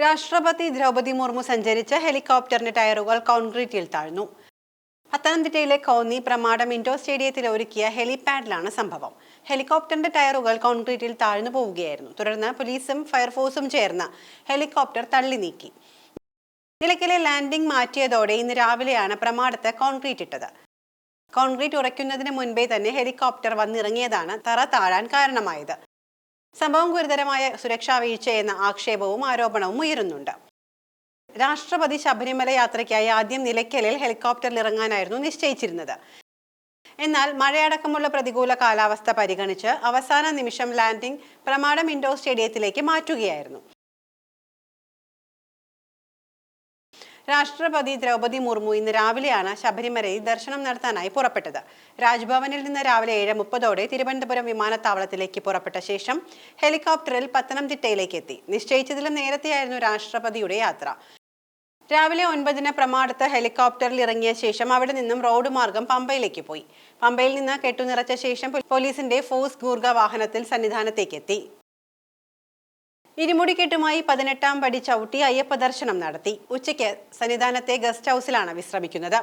രാഷ്ട്രപതി ദ്രൗപദി മുർമു സഞ്ചരിച്ച ഹെലികോപ്റ്ററിന്റെ ടയറുകൾ കോൺക്രീറ്റിൽ താഴ്ന്നു. പത്തനംതിട്ടയിലെ കോന്നി പ്രമാടം ഇൻഡോർ സ്റ്റേഡിയത്തിൽ ഒരുക്കിയ ഹെലിപാഡിലാണ് സംഭവം. ഹെലികോപ്റ്ററിന്റെ ടയറുകൾ കോൺക്രീറ്റിൽ താഴ്ന്നു പോവുകയായിരുന്നു. തുടർന്ന് പോലീസും ഫയർഫോഴ്സും ചേർന്ന് ഹെലികോപ്റ്റർ തള്ളി നീക്കി. നിലയ്ക്കലെ ലാൻഡിംഗ് മാറ്റിയതോടെ ഇന്ന് രാവിലെയാണ് പ്രമാടത്ത് കോൺക്രീറ്റ് ഇട്ടത്. കോൺക്രീറ്റ് ഉറയ്ക്കുന്നതിന് മുൻപേ തന്നെ ഹെലികോപ്റ്റർ വന്നിറങ്ങിയതാണ് തറ താഴാൻ കാരണമായത്. സംഭവം ഗുരുതരമായ സുരക്ഷാ വീഴ്ചയെന്ന ആക്ഷേപവും ആരോപണവും ഉയരുന്നുണ്ട്. രാഷ്ട്രപതി ശബരിമല യാത്രയ്ക്കായി ആദ്യം നിലയ്ക്കലിൽ ഹെലികോപ്റ്ററിൽ ഇറങ്ങാനായിരുന്നു നിശ്ചയിച്ചിരുന്നത്. എന്നാൽ മഴയടക്കമുള്ള പ്രതികൂല കാലാവസ്ഥ പരിഗണിച്ച് അവസാന നിമിഷം ലാൻഡിംഗ് പ്രമാടം ഇൻഡോർ സ്റ്റേഡിയത്തിലേക്ക് മാറ്റുകയായിരുന്നു. രാഷ്ട്രപതി ദ്രൗപദി മുർമു ഇന്ന് രാവിലെയാണ് ശബരിമലയിൽ ദർശനം നടത്താനായി പുറപ്പെട്ടത്. രാജ്ഭവനിൽ നിന്ന് രാവിലെ ഏഴ് മുപ്പതോടെ തിരുവനന്തപുരം വിമാനത്താവളത്തിലേക്ക് പുറപ്പെട്ട ശേഷം ഹെലികോപ്റ്ററിൽ പത്തനംതിട്ടയിലേക്ക് എത്തി. നിശ്ചയിച്ചതിലും നേരത്തെയായിരുന്നു രാഷ്ട്രപതിയുടെ യാത്ര. രാവിലെ ഒൻപതിന് പ്രമാടത്ത് ഹെലികോപ്റ്ററിൽ ഇറങ്ങിയ ശേഷം അവിടെ നിന്നും റോഡ് മാർഗം പമ്പയിലേക്ക് പോയി. പമ്പയിൽ നിന്ന് കെട്ടുനിറച്ച ശേഷം പോലീസിന്റെ ഫോഴ്സ് ഗൂർഗ വാഹനത്തിൽ സന്നിധാനത്തേക്ക് എത്തി. ഇരുമുടിക്കെട്ടുമായി പതിനെട്ടാം പടി ചവിട്ടി അയ്യപ്പ ദർശനം നടത്തി. ഉച്ചയ്ക്ക് സന്നിധാനത്തെ ഗസ്റ്റ് ഹൗസിലാണ് വിശ്രമിക്കുന്നത്.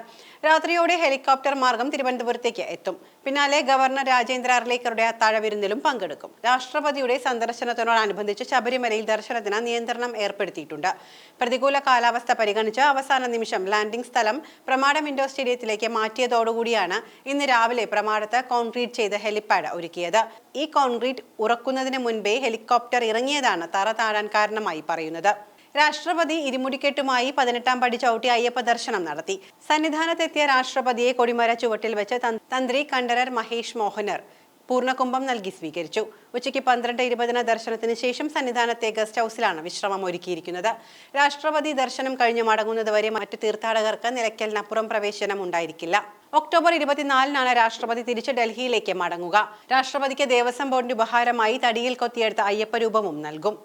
രാത്രിയോടെ ഹെലികോപ്റ്റർ മാർഗം തിരുവനന്തപുരത്തേക്ക് എത്തും. പിന്നാലെ ഗവർണർ രാജേന്ദ്ര അർലേക്കറുടെ അത്താഴവിരുന്നിലും പങ്കെടുക്കും. രാഷ്ട്രപതിയുടെ സന്ദർശനത്തോടനുബന്ധിച്ച് ശബരിമലയിൽ ദർശനത്തിന് നിയന്ത്രണം ഏർപ്പെടുത്തിയിട്ടുണ്ട്. പ്രതികൂല കാലാവസ്ഥ പരിഗണിച്ച് അവസാന നിമിഷം ലാൻഡിംഗ് സ്ഥലം പ്രമാടം ഇൻഡോർ സ്റ്റേഡിയത്തിലേക്ക് മാറ്റിയതോടുകൂടിയാണ് ഇന്ന് രാവിലെ പ്രമാടത്ത് കോൺക്രീറ്റ് ചെയ്ത ഹെലിപാഡ് ഒരുക്കിയത്. ഈ കോൺക്രീറ്റ് ഉറക്കുന്നതിന് മുൻപേ ഹെലികോപ്റ്റർ ഇറങ്ങിയതാണ് തറ താഴാൻ കാരണമായി പറയുന്നത്. രാഷ്ട്രപതി ഇരുമുടിക്കെട്ടുമായി പതിനെട്ടാം പടി ചവിട്ടി അയ്യപ്പ ദർശനം നടത്തി. സന്നിധാനത്തെത്തിയ രാഷ്ട്രപതിയെ കൊടിമര ചുവട്ടിൽ വെച്ച് തന്ത്രി കണ്ഠരർ മഹേഷ് മോഹനർ പൂർണകുംഭം നൽകി സ്വീകരിച്ചു. ഉച്ചയ്ക്ക് പന്ത്രണ്ട് ഇരുപതിന് ദർശനത്തിന് ശേഷം സന്നിധാനത്തെ ഗസ്റ്റ് ഹൗസിലാണ് വിശ്രമം ഒരുക്കിയിരിക്കുന്നത്. രാഷ്ട്രപതി ദർശനം കഴിഞ്ഞ് മടങ്ങുന്നതുവരെ മറ്റ് തീർത്ഥാടകർക്ക് നിലയ്ക്കലിനപ്പുറം പ്രവേശനം ഉണ്ടായിരിക്കില്ല. ഒക്ടോബർ ഇരുപത്തിനാലിനാണ് രാഷ്ട്രപതി തിരിച്ച് ഡൽഹിയിലേക്ക് മടങ്ങുക. രാഷ്ട്രപതിക്ക് ദേവസ്വം ബോർഡിന്റെ ഉപഹാരമായി തടിയിൽ കൊത്തിയെടുത്ത അയ്യപ്പ രൂപവും നൽകും.